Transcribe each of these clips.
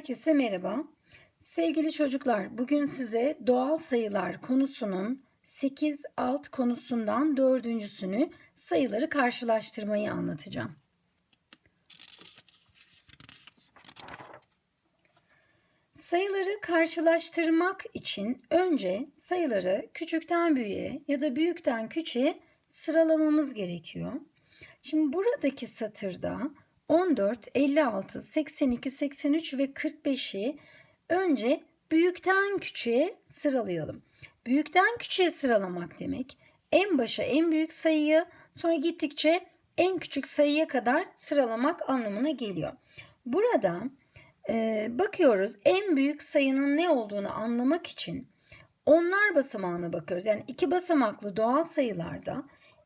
Herkese merhaba. Sevgili çocuklar, bugün size doğal sayılar konusunun 8 alt konusundan dördüncüsünü sayıları karşılaştırmayı anlatacağım. Sayıları karşılaştırmak için önce sayıları küçükten büyüğe ya da büyükten küçüğe sıralamamız gerekiyor. Şimdi buradaki satırda 14, 56, 82, 83 ve 45'i önce büyükten küçüğe sıralayalım. Büyükten küçüğe sıralamak demek en başa en büyük sayıyı sonra gittikçe en küçük sayıya kadar sıralamak anlamına geliyor. Burada e, bakıyoruz en büyük sayının ne olduğunu anlamak için onlar basamağına bakıyoruz. Yani iki basamaklı doğal sayılarda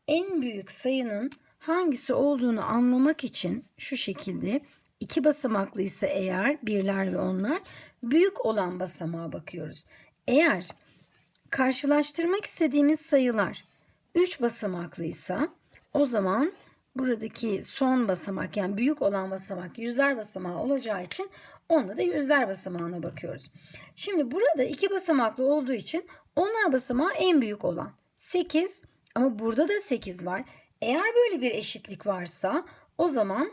en büyük sayının hangisi olduğunu anlamak için şu şekilde iki basamaklı ise eğer birler ve onlar büyük olan basamağa bakıyoruz. Eğer karşılaştırmak istediğimiz sayılar 3 basamaklıysa o zaman buradaki son basamak yani büyük olan basamak yüzler basamağı olacağı için onda da yüzler basamağına bakıyoruz. Şimdi burada iki basamaklı olduğu için onlar basamağı en büyük olan 8 ama burada da 8 var. Eğer böyle bir eşitlik varsa o zaman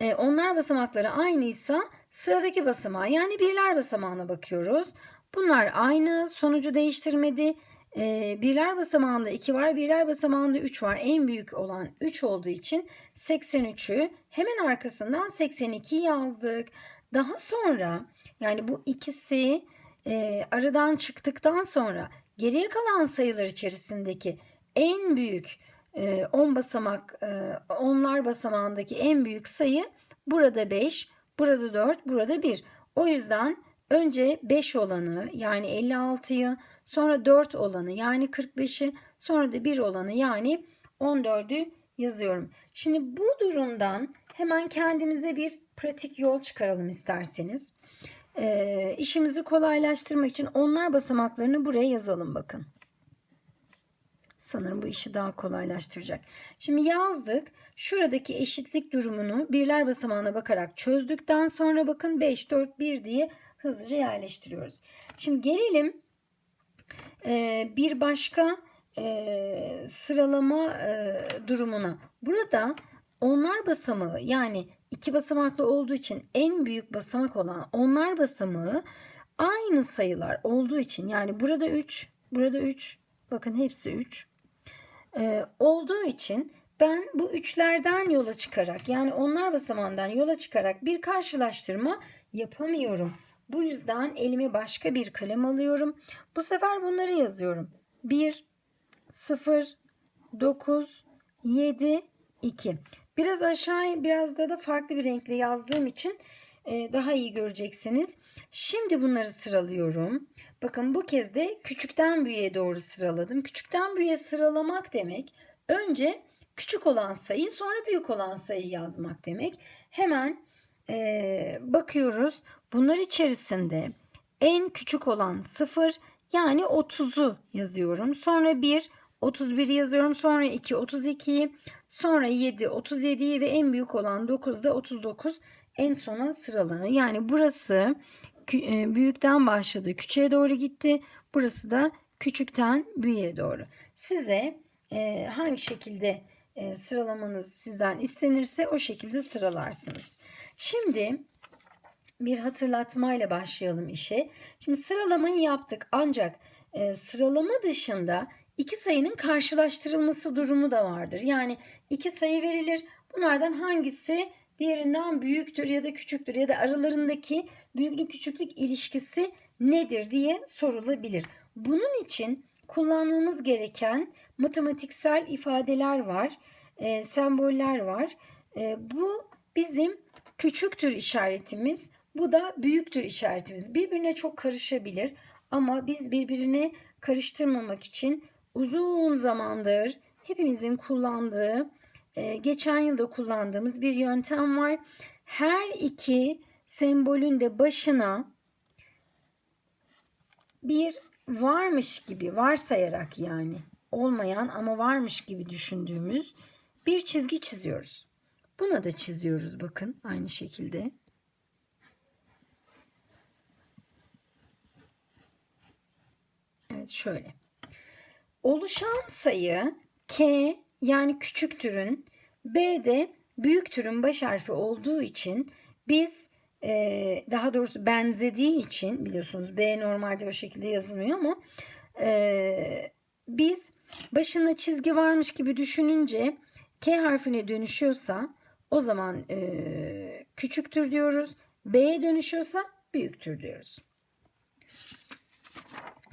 e, onlar basamakları aynıysa sıradaki basamağa yani birler basamağına bakıyoruz. Bunlar aynı sonucu değiştirmedi. E, birler basamağında 2 var birler basamağında 3 var. En büyük olan 3 olduğu için 83'ü hemen arkasından 82 yazdık. Daha sonra yani bu ikisi e, aradan çıktıktan sonra geriye kalan sayılar içerisindeki en büyük 10 basamak onlar basamağındaki en büyük sayı burada 5, burada 4, burada 1. O yüzden önce 5 olanı yani 56'yı sonra 4 olanı yani 45'i sonra da 1 olanı yani 14'ü yazıyorum. Şimdi bu durumdan hemen kendimize bir pratik yol çıkaralım isterseniz. E, işimizi kolaylaştırmak için onlar basamaklarını buraya yazalım bakın. Sanırım bu işi daha kolaylaştıracak. Şimdi yazdık. Şuradaki eşitlik durumunu birler basamağına bakarak çözdükten sonra bakın 5, 4, 1 diye hızlıca yerleştiriyoruz. Şimdi gelelim e, bir başka e, sıralama e, durumuna. Burada onlar basamağı yani iki basamaklı olduğu için en büyük basamak olan onlar basamağı aynı sayılar olduğu için yani burada 3, burada 3, bakın hepsi 3 e, olduğu için ben bu üçlerden yola çıkarak yani onlar basamağından yola çıkarak bir karşılaştırma yapamıyorum. Bu yüzden elime başka bir kalem alıyorum. Bu sefer bunları yazıyorum. 1, 0, 9, 7, 2. Biraz aşağı biraz da da farklı bir renkle yazdığım için daha iyi göreceksiniz. Şimdi bunları sıralıyorum. Bakın bu kez de küçükten büyüğe doğru sıraladım. Küçükten büyüğe sıralamak demek önce küçük olan sayı sonra büyük olan sayı yazmak demek. Hemen e, bakıyoruz. Bunlar içerisinde en küçük olan 0 yani 30'u yazıyorum. Sonra 1 31 yazıyorum. Sonra 2 32'yi, sonra 7 37'yi ve en büyük olan 9 da 39 en sona sıralanır. Yani burası e, büyükten başladı, küçüğe doğru gitti. Burası da küçükten büyüğe doğru. Size e, hangi şekilde e, sıralamanız sizden istenirse o şekilde sıralarsınız. Şimdi bir hatırlatmayla başlayalım işe. Şimdi sıralamayı yaptık ancak e, sıralama dışında iki sayının karşılaştırılması durumu da vardır. Yani iki sayı verilir. Bunlardan hangisi diğerinden büyüktür ya da küçüktür ya da aralarındaki büyüklük küçüklük ilişkisi nedir diye sorulabilir. Bunun için kullanmamız gereken matematiksel ifadeler var, e, semboller var. E, bu bizim küçüktür işaretimiz, bu da büyüktür işaretimiz. Birbirine çok karışabilir ama biz birbirine karıştırmamak için uzun zamandır hepimizin kullandığı e, geçen yılda kullandığımız bir yöntem var. Her iki sembolün de başına bir varmış gibi varsayarak yani olmayan ama varmış gibi düşündüğümüz bir çizgi çiziyoruz. Buna da çiziyoruz bakın aynı şekilde. Evet şöyle. Oluşan sayı k yani küçük türün B de büyük türün baş harfi olduğu için biz e, daha doğrusu benzediği için biliyorsunuz B normalde o şekilde yazılmıyor ama e, biz başına çizgi varmış gibi düşününce K harfine dönüşüyorsa o zaman e, küçüktür diyoruz. B'ye dönüşüyorsa büyüktür diyoruz.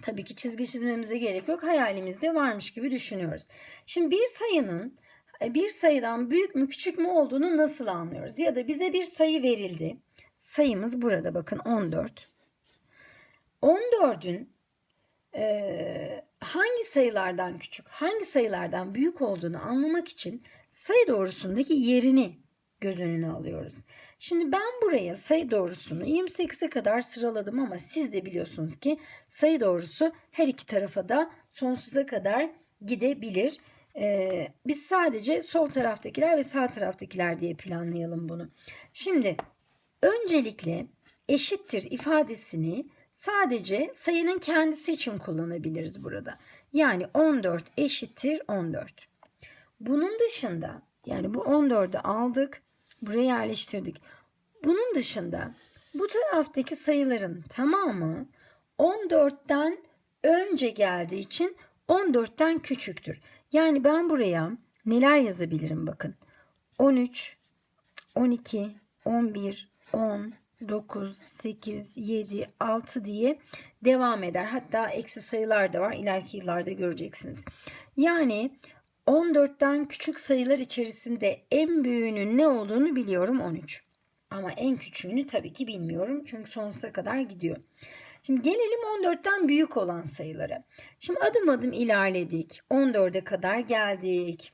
Tabii ki çizgi çizmemize gerek yok. Hayalimizde varmış gibi düşünüyoruz. Şimdi bir sayının e, bir sayıdan büyük mü küçük mü olduğunu nasıl anlıyoruz? Ya da bize bir sayı verildi. Sayımız burada bakın 14. 14'ün e, hangi sayılardan küçük, hangi sayılardan büyük olduğunu anlamak için sayı doğrusundaki yerini göz önüne alıyoruz. Şimdi ben buraya sayı doğrusunu 28'e kadar sıraladım ama siz de biliyorsunuz ki sayı doğrusu her iki tarafa da sonsuza kadar gidebilir. Ee, biz sadece sol taraftakiler ve sağ taraftakiler diye planlayalım bunu. Şimdi öncelikle eşittir ifadesini sadece sayının kendisi için kullanabiliriz burada. Yani 14 eşittir 14. Bunun dışında yani bu 14'ü aldık buraya yerleştirdik. Bunun dışında bu taraftaki sayıların tamamı 14'ten önce geldiği için 14'ten küçüktür. Yani ben buraya neler yazabilirim bakın. 13, 12, 11, 10, 9, 8, 7, 6 diye devam eder. Hatta eksi sayılar da var. İleriki yıllarda göreceksiniz. Yani 14'ten küçük sayılar içerisinde en büyüğünün ne olduğunu biliyorum 13. Ama en küçüğünü tabii ki bilmiyorum. Çünkü sonsuza kadar gidiyor. Şimdi gelelim 14'ten büyük olan sayılara. Şimdi adım adım ilerledik. 14'e kadar geldik.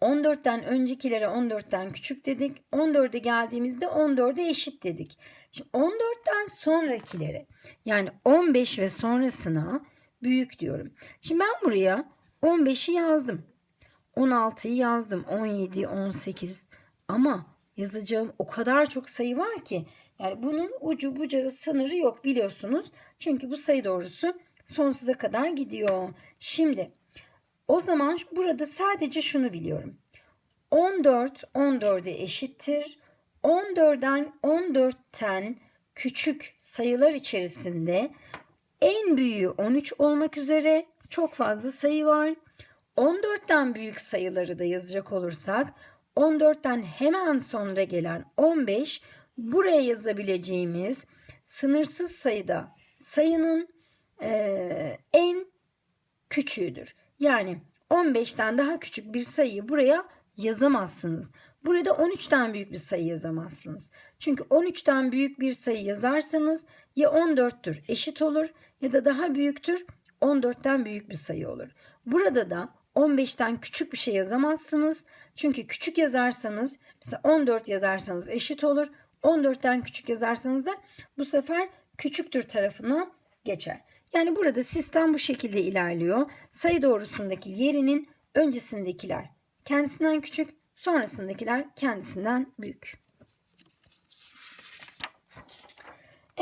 14'ten öncekilere 14'ten küçük dedik. 14'e geldiğimizde 14'e eşit dedik. Şimdi 14'ten sonrakilere yani 15 ve sonrasına büyük diyorum. Şimdi ben buraya 15'i yazdım. 16'yı yazdım. 17, 18 ama yazacağım o kadar çok sayı var ki yani bunun ucu bucağı sınırı yok biliyorsunuz. Çünkü bu sayı doğrusu sonsuza kadar gidiyor. Şimdi o zaman burada sadece şunu biliyorum. 14 14'e eşittir. 14'den 14'ten küçük sayılar içerisinde en büyüğü 13 olmak üzere çok fazla sayı var. 14'ten büyük sayıları da yazacak olursak 14'ten hemen sonra gelen 15 buraya yazabileceğimiz sınırsız sayıda sayının e, en küçüğüdür. Yani 15'ten daha küçük bir sayıyı buraya yazamazsınız. Burada 13'ten büyük bir sayı yazamazsınız. Çünkü 13'ten büyük bir sayı yazarsanız ya 14'tür eşit olur ya da daha büyüktür 14'ten büyük bir sayı olur. Burada da 15'ten küçük bir şey yazamazsınız. Çünkü küçük yazarsanız mesela 14 yazarsanız eşit olur. 14'ten küçük yazarsanız da bu sefer küçüktür tarafına geçer. Yani burada sistem bu şekilde ilerliyor. Sayı doğrusundaki yerinin öncesindekiler kendisinden küçük, sonrasındakiler kendisinden büyük.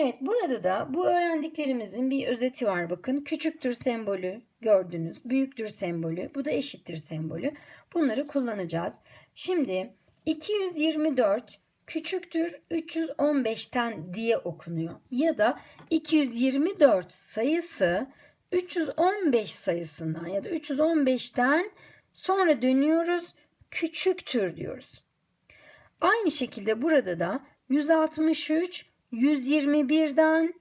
Evet burada da bu öğrendiklerimizin bir özeti var bakın. Küçüktür sembolü gördünüz. Büyüktür sembolü. Bu da eşittir sembolü. Bunları kullanacağız. Şimdi 224 küçüktür 315'ten diye okunuyor. Ya da 224 sayısı 315 sayısından ya da 315'ten sonra dönüyoruz küçüktür diyoruz. Aynı şekilde burada da 163 121'den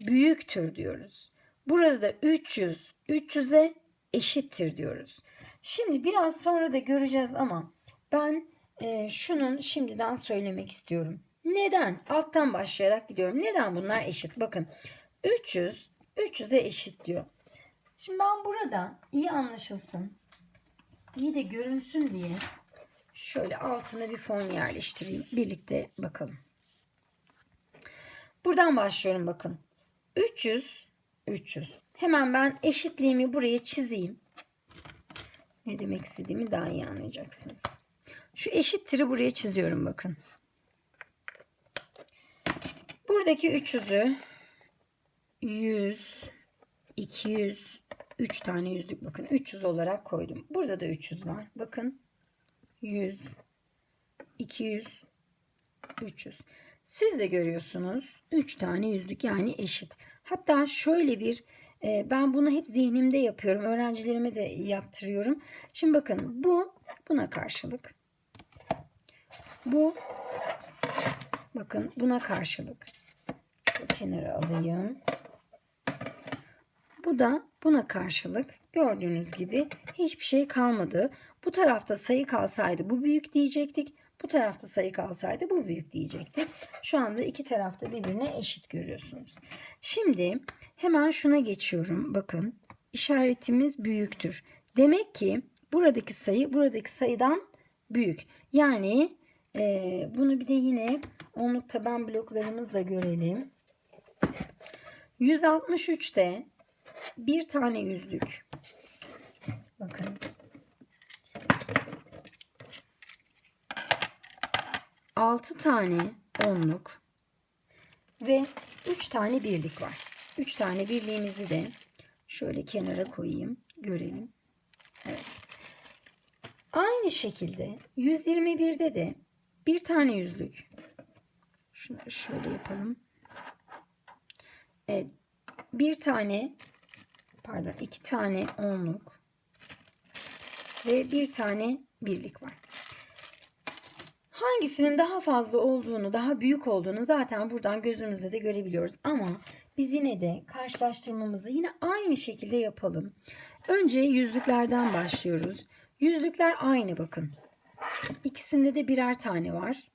büyüktür diyoruz. Burada da 300 300'e eşittir diyoruz. Şimdi biraz sonra da göreceğiz ama ben e, şunun şimdiden söylemek istiyorum. Neden? Alttan başlayarak gidiyorum. Neden bunlar eşit? Bakın 300 300'e eşit diyor. Şimdi ben burada iyi anlaşılsın, iyi de görünsün diye şöyle altına bir fon yerleştireyim. Birlikte bakalım. Buradan başlıyorum bakın. 300 300. Hemen ben eşitliğimi buraya çizeyim. Ne demek istediğimi daha iyi anlayacaksınız. Şu eşittir'i buraya çiziyorum bakın. Buradaki 300'ü 100 200, 3 tane yüzlük bakın 300 olarak koydum. Burada da 300 var. Bakın 100, 200, 300. Siz de görüyorsunuz 3 tane yüzlük yani eşit. Hatta şöyle bir e, ben bunu hep zihnimde yapıyorum. Öğrencilerime de yaptırıyorum. Şimdi bakın bu buna karşılık. Bu bakın buna karşılık. Şu kenara alayım. Bu da buna karşılık gördüğünüz gibi hiçbir şey kalmadı. Bu tarafta sayı kalsaydı bu büyük diyecektik. Bu tarafta sayı kalsaydı bu büyük diyecektik. Şu anda iki tarafta birbirine eşit görüyorsunuz. Şimdi hemen şuna geçiyorum. Bakın işaretimiz büyüktür. Demek ki buradaki sayı buradaki sayıdan büyük. Yani e, bunu bir de yine onluk taban bloklarımızla görelim. 163'te bir tane yüzlük. Bakın. Altı tane onluk ve üç tane birlik var. Üç tane birliğimizi de şöyle kenara koyayım. Görelim. Evet. Aynı şekilde 121'de de bir tane yüzlük. Şunları şöyle yapalım. Evet. Bir tane pardon iki tane onluk ve bir tane birlik var. Hangisinin daha fazla olduğunu, daha büyük olduğunu zaten buradan gözümüzde de görebiliyoruz. Ama biz yine de karşılaştırmamızı yine aynı şekilde yapalım. Önce yüzlüklerden başlıyoruz. Yüzlükler aynı bakın. İkisinde de birer tane var.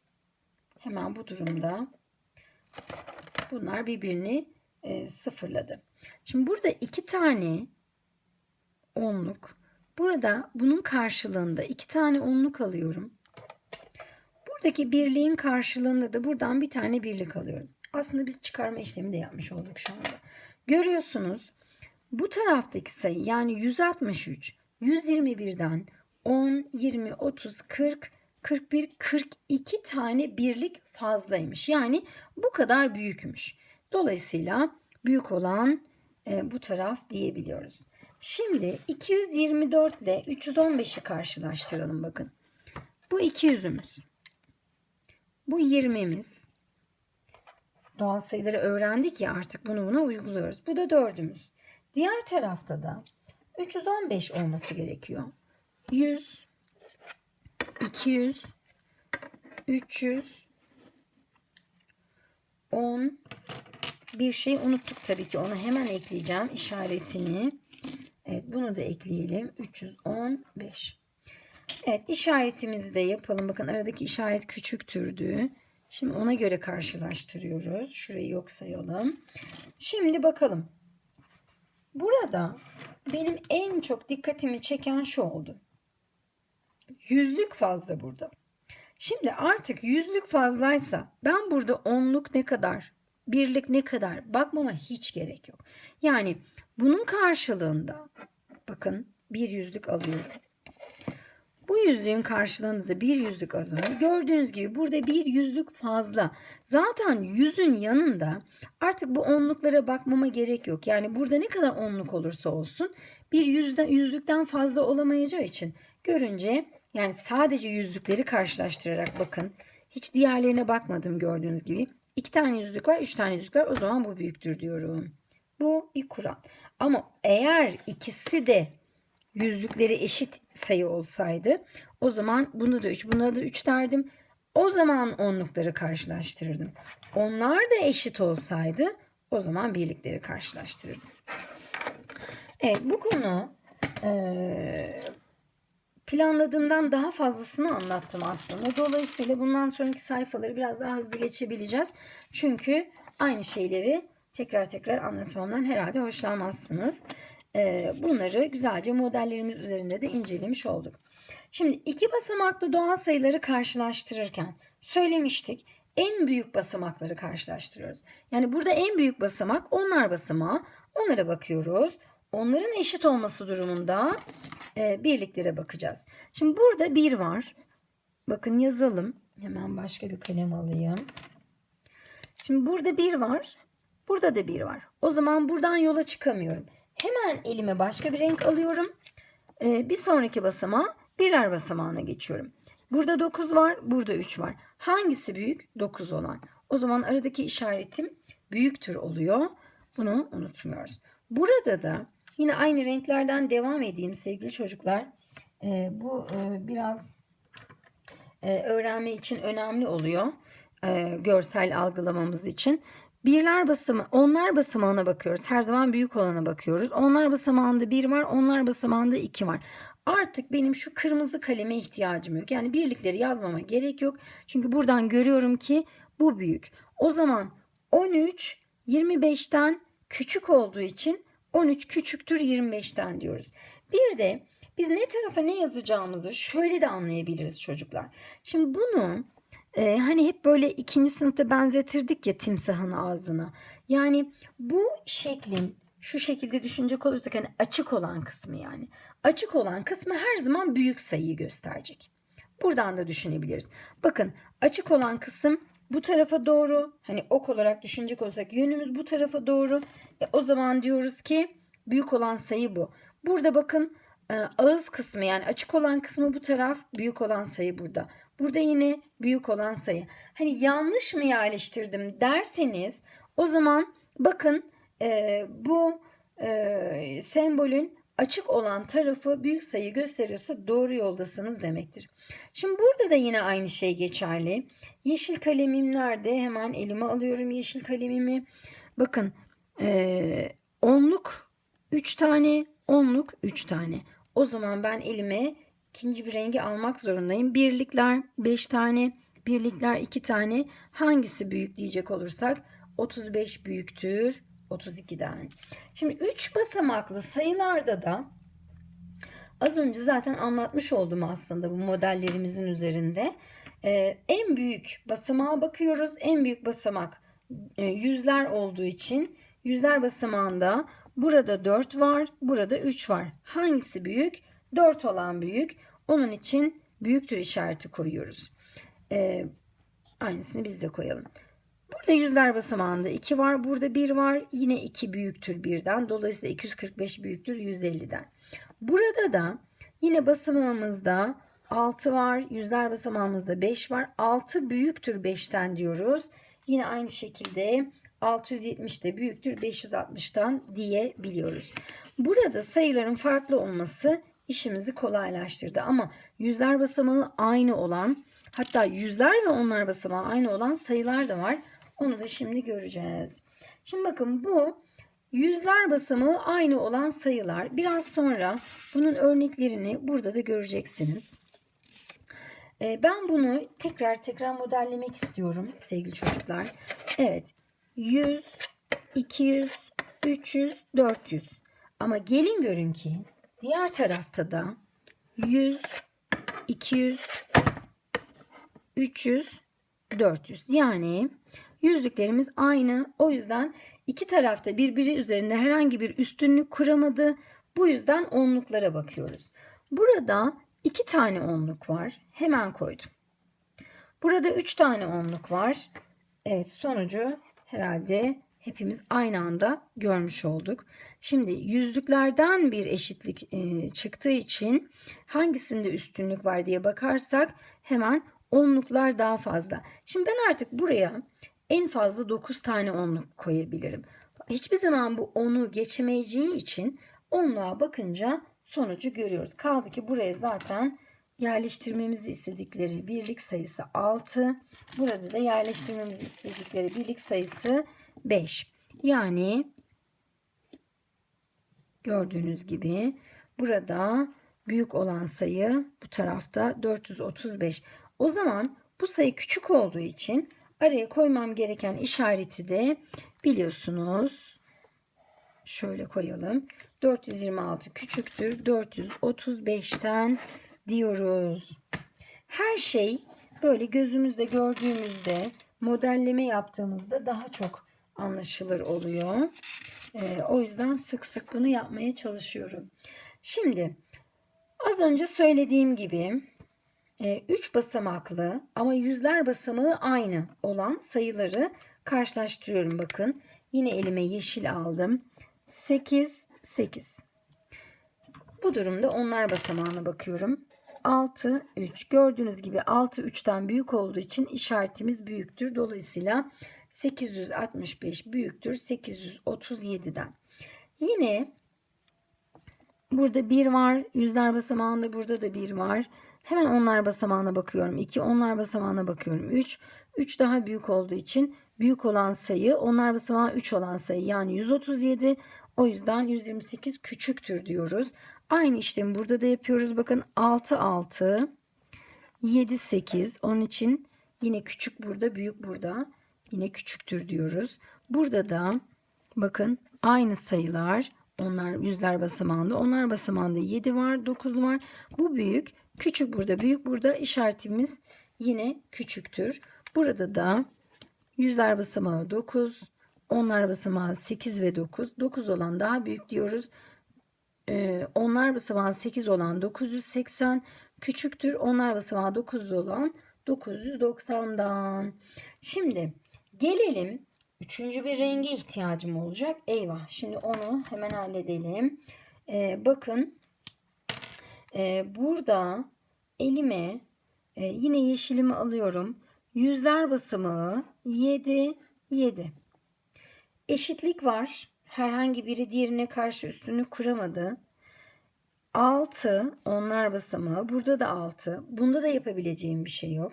Hemen bu durumda bunlar birbirini e, sıfırladı. Şimdi burada iki tane onluk. Burada bunun karşılığında iki tane onluk alıyorum. Buradaki birliğin karşılığında da buradan bir tane birlik alıyorum. Aslında biz çıkarma işlemi de yapmış olduk şu anda. Görüyorsunuz bu taraftaki sayı yani 163 121'den 10, 20, 30, 40, 41, 42 tane birlik fazlaymış. Yani bu kadar büyükmüş. Dolayısıyla büyük olan e, bu taraf diyebiliyoruz. Şimdi 224 ile 315'i karşılaştıralım bakın. Bu 200'ümüz. Bu 20'miz. Doğal sayıları öğrendik ya artık bunu buna uyguluyoruz. Bu da 4'ümüz. Diğer tarafta da 315 olması gerekiyor. 100 200 300 10 bir şey unuttuk tabii ki. Onu hemen ekleyeceğim işaretini. Evet bunu da ekleyelim. 315. Evet işaretimizi de yapalım. Bakın aradaki işaret küçüktürdü. Şimdi ona göre karşılaştırıyoruz. Şurayı yok sayalım. Şimdi bakalım. Burada benim en çok dikkatimi çeken şu oldu. Yüzlük fazla burada. Şimdi artık yüzlük fazlaysa ben burada onluk ne kadar, birlik ne kadar bakmama hiç gerek yok. Yani bunun karşılığında bakın bir yüzlük alıyorum. Bu yüzlüğün karşılığında da bir yüzlük alıyorum. Gördüğünüz gibi burada bir yüzlük fazla. Zaten yüzün yanında artık bu onluklara bakmama gerek yok. Yani burada ne kadar onluk olursa olsun bir yüzden, yüzlükten fazla olamayacağı için görünce yani sadece yüzlükleri karşılaştırarak bakın. Hiç diğerlerine bakmadım gördüğünüz gibi. İki tane yüzlük var, üç tane yüzlük var. O zaman bu büyüktür diyorum. Bu bir kural. Ama eğer ikisi de yüzlükleri eşit sayı olsaydı o zaman bunu da 3 buna da 3 derdim. O zaman onlukları karşılaştırırdım. Onlar da eşit olsaydı o zaman birlikleri karşılaştırırdım. Evet bu konu e, planladığımdan daha fazlasını anlattım aslında. Dolayısıyla bundan sonraki sayfaları biraz daha hızlı geçebileceğiz. Çünkü aynı şeyleri tekrar tekrar anlatmamdan herhalde hoşlanmazsınız. Ee, bunları güzelce modellerimiz üzerinde de incelemiş olduk. Şimdi iki basamaklı doğal sayıları karşılaştırırken söylemiştik. En büyük basamakları karşılaştırıyoruz. Yani burada en büyük basamak onlar basamağı. Onlara bakıyoruz. Onların eşit olması durumunda e, birliklere bakacağız. Şimdi burada bir var. Bakın yazalım. Hemen başka bir kalem alayım. Şimdi burada bir var. Burada da bir var. O zaman buradan yola çıkamıyorum. Hemen elime başka bir renk alıyorum. Ee, bir sonraki basamağa birler basamağına geçiyorum. Burada 9 var, burada 3 var. Hangisi büyük? 9 olan. O zaman aradaki işaretim büyüktür oluyor. Bunu unutmuyoruz. Burada da yine aynı renklerden devam edeyim sevgili çocuklar. Ee, bu e, biraz e, öğrenme için önemli oluyor. E, görsel algılamamız için. Birler basımı, onlar basamağına bakıyoruz. Her zaman büyük olana bakıyoruz. Onlar basamağında bir var, onlar basamağında iki var. Artık benim şu kırmızı kaleme ihtiyacım yok. Yani birlikleri yazmama gerek yok. Çünkü buradan görüyorum ki bu büyük. O zaman 13 25'ten küçük olduğu için 13 küçüktür 25'ten diyoruz. Bir de biz ne tarafa ne yazacağımızı şöyle de anlayabiliriz çocuklar. Şimdi bunu e, hani hep böyle ikinci sınıfta benzetirdik ya timsahın ağzına. Yani bu şeklin şu şekilde düşünecek olursak hani açık olan kısmı yani. Açık olan kısmı her zaman büyük sayıyı gösterecek. Buradan da düşünebiliriz. Bakın açık olan kısım bu tarafa doğru hani ok olarak düşünecek olsak yönümüz bu tarafa doğru. E, o zaman diyoruz ki büyük olan sayı bu. Burada bakın e, ağız kısmı yani açık olan kısmı bu taraf büyük olan sayı burada. Burada yine büyük olan sayı. Hani yanlış mı yerleştirdim derseniz o zaman bakın e, bu e, sembolün açık olan tarafı büyük sayı gösteriyorsa doğru yoldasınız demektir. Şimdi burada da yine aynı şey geçerli. Yeşil kalemim nerede? Hemen elime alıyorum yeşil kalemimi. Bakın e, onluk 3 tane, onluk 3 tane. O zaman ben elime ikinci bir rengi almak zorundayım. Birlikler 5 tane, birlikler 2 tane. Hangisi büyük diyecek olursak 35 büyüktür 32'den. Şimdi 3 basamaklı sayılarda da az önce zaten anlatmış oldum aslında bu modellerimizin üzerinde. Ee, en büyük basamağa bakıyoruz. En büyük basamak e, yüzler olduğu için yüzler basamağında burada 4 var, burada 3 var. Hangisi büyük? 4 olan büyük. Onun için büyüktür işareti koyuyoruz. Ee, aynısını biz de koyalım. Burada yüzler basamağında 2 var. Burada 1 var. Yine 2 büyüktür 1'den. Dolayısıyla 245 büyüktür 150'den. Burada da yine basamağımızda 6 var. Yüzler basamağımızda 5 var. 6 büyüktür 5'ten diyoruz. Yine aynı şekilde 670 de büyüktür 560'tan diyebiliyoruz. Burada sayıların farklı olması işimizi kolaylaştırdı. Ama yüzler basamağı aynı olan hatta yüzler ve onlar basamağı aynı olan sayılar da var. Onu da şimdi göreceğiz. Şimdi bakın bu yüzler basamağı aynı olan sayılar. Biraz sonra bunun örneklerini burada da göreceksiniz. Ee, ben bunu tekrar tekrar modellemek istiyorum sevgili çocuklar. Evet 100, 200, 300, 400. Ama gelin görün ki diğer tarafta da 100, 200, 300, 400. Yani yüzlüklerimiz aynı. O yüzden iki tarafta birbiri üzerinde herhangi bir üstünlük kuramadı. Bu yüzden onluklara bakıyoruz. Burada iki tane onluk var. Hemen koydum. Burada üç tane onluk var. Evet sonucu herhalde hepimiz aynı anda görmüş olduk. Şimdi yüzlüklerden bir eşitlik e, çıktığı için hangisinde üstünlük var diye bakarsak hemen onluklar daha fazla. Şimdi ben artık buraya en fazla 9 tane onluk koyabilirim. Hiçbir zaman bu onu geçemeyeceği için onluğa bakınca sonucu görüyoruz. Kaldı ki buraya zaten yerleştirmemizi istedikleri birlik sayısı 6. Burada da yerleştirmemizi istedikleri birlik sayısı 5. Yani gördüğünüz gibi burada büyük olan sayı bu tarafta 435. O zaman bu sayı küçük olduğu için araya koymam gereken işareti de biliyorsunuz. Şöyle koyalım. 426 küçüktür 435'ten diyoruz. Her şey böyle gözümüzde gördüğümüzde modelleme yaptığımızda daha çok anlaşılır oluyor. Ee, o yüzden sık sık bunu yapmaya çalışıyorum. Şimdi az önce söylediğim gibi 3 basamaklı ama yüzler basamağı aynı olan sayıları karşılaştırıyorum bakın. Yine elime yeşil aldım. 8, 8. Bu durumda onlar basamağına bakıyorum. 6, 3. Gördüğünüz gibi 6 3'ten büyük olduğu için işaretimiz büyüktür. Dolayısıyla 865 büyüktür 837'den. Yine burada 1 var. Yüzler basamağında burada da 1 var. Hemen onlar basamağına bakıyorum. 2 onlar basamağına bakıyorum. 3. 3 daha büyük olduğu için büyük olan sayı onlar basamağı 3 olan sayı yani 137. O yüzden 128 küçüktür diyoruz. Aynı işlemi burada da yapıyoruz. Bakın 6 6 7 8 onun için yine küçük burada büyük burada yine küçüktür diyoruz. Burada da bakın aynı sayılar onlar yüzler basamağında onlar basamağında 7 var 9 var. Bu büyük küçük burada büyük burada işaretimiz yine küçüktür. Burada da yüzler basamağı 9 onlar basamağı 8 ve 9 9 olan daha büyük diyoruz. Ee, onlar basamağı 8 olan 980 küçüktür. Onlar basamağı 9 olan 990'dan. Şimdi gelelim üçüncü bir renge ihtiyacım olacak. Eyvah şimdi onu hemen halledelim. Ee, bakın e, burada elime e, yine yeşilimi alıyorum. Yüzler basamağı 7 7. Eşitlik var. Herhangi biri diğerine karşı üstünlük kuramadı. 6 onlar basamağı. Burada da 6. Bunda da yapabileceğim bir şey yok.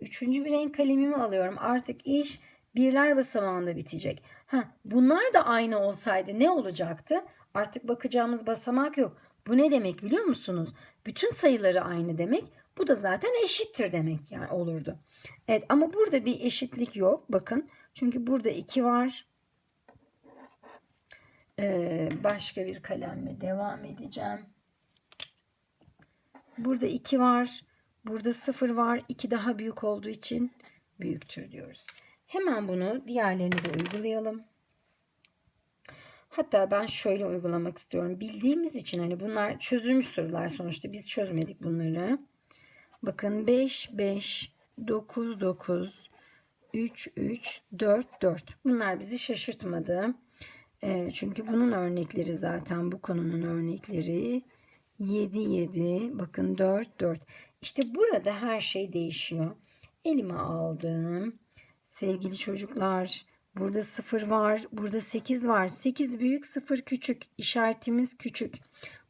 Üçüncü bir renk kalemimi alıyorum. Artık iş birler basamağında bitecek. Ha, bunlar da aynı olsaydı ne olacaktı? Artık bakacağımız basamak yok. Bu ne demek biliyor musunuz? Bütün sayıları aynı demek. Bu da zaten eşittir demek yani olurdu. Evet ama burada bir eşitlik yok. Bakın. Çünkü burada 2 var. Ee, başka bir kalemle devam edeceğim. Burada 2 var. Burada 0 var. 2 daha büyük olduğu için büyüktür diyoruz. Hemen bunu diğerlerini de uygulayalım. Hatta ben şöyle uygulamak istiyorum. Bildiğimiz için hani bunlar çözülmüş sorular sonuçta. Biz çözmedik bunları. Bakın 5, 5, 9, 9, 3, 3, 4, 4. Bunlar bizi şaşırtmadı. E, çünkü bunun örnekleri zaten bu konunun örnekleri. 7, 7, bakın 4, 4. İşte burada her şey değişiyor. Elime aldım. Sevgili çocuklar, burada 0 var, burada 8 var. 8 büyük, 0 küçük. İşaretimiz küçük.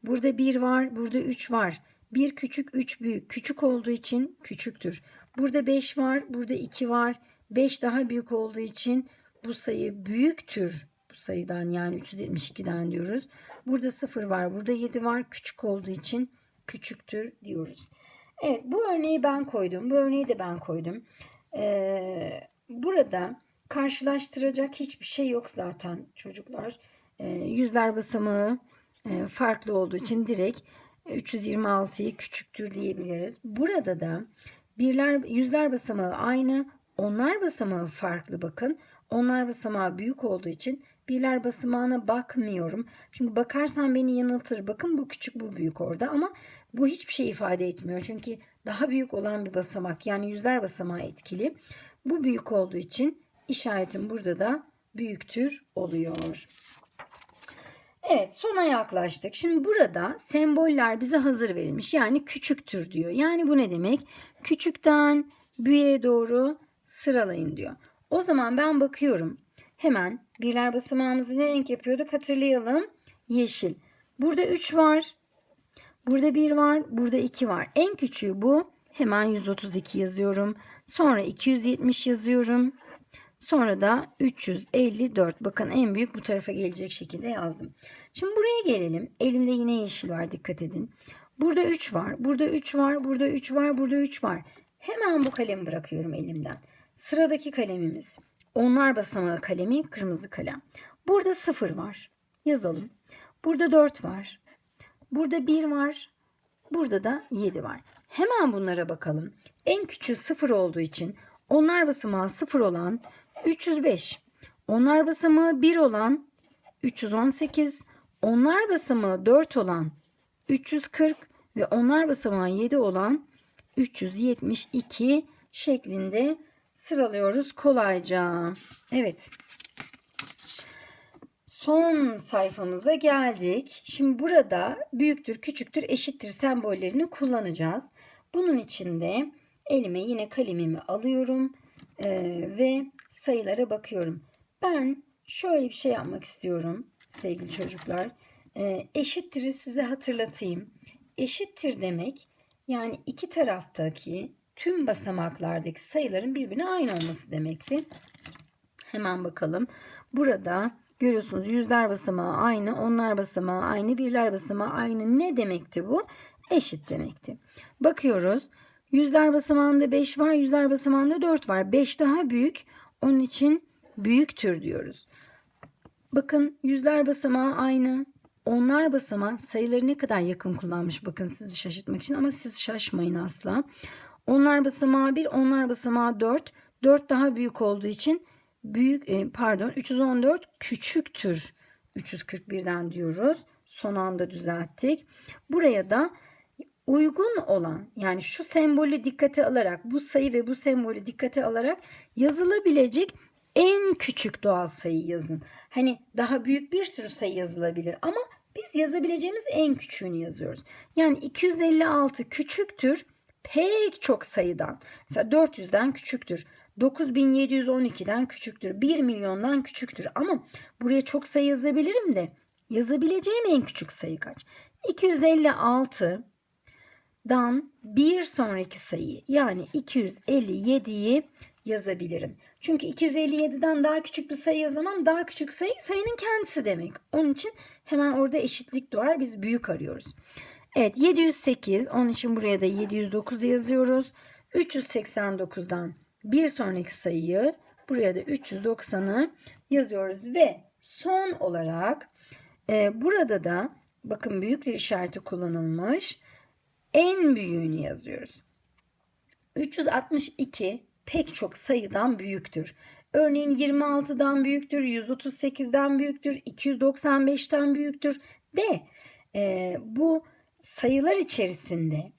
Burada 1 var, burada 3 var. 1 küçük, 3 büyük. Küçük olduğu için küçüktür. Burada 5 var, burada 2 var. 5 daha büyük olduğu için bu sayı büyüktür. Bu sayıdan yani 372'den diyoruz. Burada 0 var, burada 7 var. Küçük olduğu için küçüktür diyoruz. Evet bu örneği ben koydum. Bu örneği de ben koydum. Ee, burada karşılaştıracak hiçbir şey yok zaten çocuklar. Ee, yüzler basamağı e, farklı olduğu için direkt 326'yı küçüktür diyebiliriz. Burada da birler yüzler basamağı aynı, onlar basamağı farklı bakın. Onlar basamağı büyük olduğu için birler basamağına bakmıyorum. Çünkü bakarsan beni yanıltır. Bakın bu küçük bu büyük orada ama bu hiçbir şey ifade etmiyor. Çünkü daha büyük olan bir basamak yani yüzler basamağı etkili. Bu büyük olduğu için işaretim burada da büyüktür oluyor. Evet sona yaklaştık. Şimdi burada semboller bize hazır verilmiş. Yani küçüktür diyor. Yani bu ne demek? Küçükten büyüğe doğru sıralayın diyor. O zaman ben bakıyorum. Hemen birler basamağımızı ne renk yapıyorduk hatırlayalım. Yeşil. Burada 3 var. Burada 1 var. Burada 2 var. En küçüğü bu. Hemen 132 yazıyorum. Sonra 270 yazıyorum. Sonra da 354. Bakın en büyük bu tarafa gelecek şekilde yazdım. Şimdi buraya gelelim. Elimde yine yeşil var dikkat edin. Burada 3 var. Burada 3 var. Burada 3 var. Burada 3 var. Hemen bu kalemi bırakıyorum elimden. Sıradaki kalemimiz. Onlar basamağı kalemi kırmızı kalem. Burada 0 var. Yazalım. Burada 4 var. Burada 1 var. Burada da 7 var. Hemen bunlara bakalım. En küçüğü 0 olduğu için onlar basamağı 0 olan 305. Onlar basamağı 1 olan 318. Onlar basamağı 4 olan 340 ve onlar basamağı 7 olan 372 şeklinde sıralıyoruz kolayca. Evet. Son sayfamıza geldik. Şimdi burada büyüktür, küçüktür, eşittir sembollerini kullanacağız. Bunun için de elime yine kalemimi alıyorum eee, ve sayılara bakıyorum. Ben şöyle bir şey yapmak istiyorum sevgili çocuklar. Eee eşittir'i size hatırlatayım. Eşittir demek yani iki taraftaki tüm basamaklardaki sayıların birbirine aynı olması demekti. Hemen bakalım. Burada görüyorsunuz yüzler basamağı aynı, onlar basamağı aynı, birler basamağı aynı. Ne demekti bu? Eşit demekti. Bakıyoruz. Yüzler basamağında 5 var, yüzler basamağında 4 var. 5 daha büyük. Onun için büyüktür diyoruz. Bakın yüzler basamağı aynı. Onlar basamağı sayıları ne kadar yakın kullanmış bakın sizi şaşırtmak için ama siz şaşmayın asla. Onlar basamağı 1, onlar basamağı 4. 4 daha büyük olduğu için büyük e, pardon 314 küçüktür 341'den diyoruz. Son anda düzelttik. Buraya da uygun olan yani şu sembolü dikkate alarak bu sayı ve bu sembolü dikkate alarak yazılabilecek en küçük doğal sayı yazın. Hani daha büyük bir sürü sayı yazılabilir ama biz yazabileceğimiz en küçüğünü yazıyoruz. Yani 256 küçüktür pek çok sayıdan. Mesela 400'den küçüktür. 9712'den küçüktür. 1 milyondan küçüktür. Ama buraya çok sayı yazabilirim de yazabileceğim en küçük sayı kaç? 256'dan bir sonraki sayı yani 257'yi yazabilirim. Çünkü 257'den daha küçük bir sayı yazamam. Daha küçük sayı sayının kendisi demek. Onun için hemen orada eşitlik doğar. Biz büyük arıyoruz. Evet 708 onun için buraya da 709 yazıyoruz. 389'dan bir sonraki sayıyı buraya da 390'ı yazıyoruz ve son olarak e, burada da bakın büyük bir işareti kullanılmış. En büyüğünü yazıyoruz. 362 pek çok sayıdan büyüktür. Örneğin 26'dan büyüktür, 138'den büyüktür, 295'ten büyüktür de e, bu sayılar içerisinde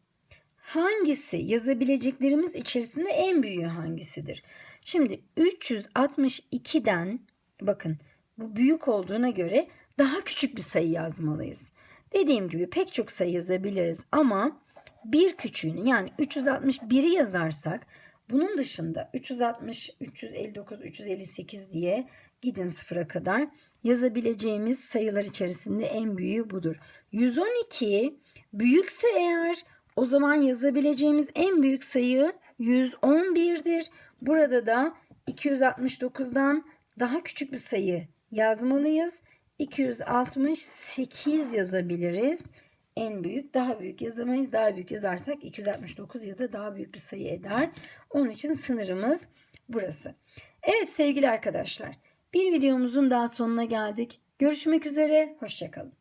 hangisi yazabileceklerimiz içerisinde en büyüğü hangisidir? Şimdi 362'den bakın bu büyük olduğuna göre daha küçük bir sayı yazmalıyız. Dediğim gibi pek çok sayı yazabiliriz ama bir küçüğünü yani 361'i yazarsak bunun dışında 360, 359, 358 diye gidin sıfıra kadar yazabileceğimiz sayılar içerisinde en büyüğü budur. 112 büyükse eğer o zaman yazabileceğimiz en büyük sayı 111'dir. Burada da 269'dan daha küçük bir sayı yazmalıyız. 268 yazabiliriz. En büyük daha büyük yazamayız. Daha büyük yazarsak 269 ya da daha büyük bir sayı eder. Onun için sınırımız burası. Evet sevgili arkadaşlar bir videomuzun daha sonuna geldik. Görüşmek üzere. Hoşçakalın.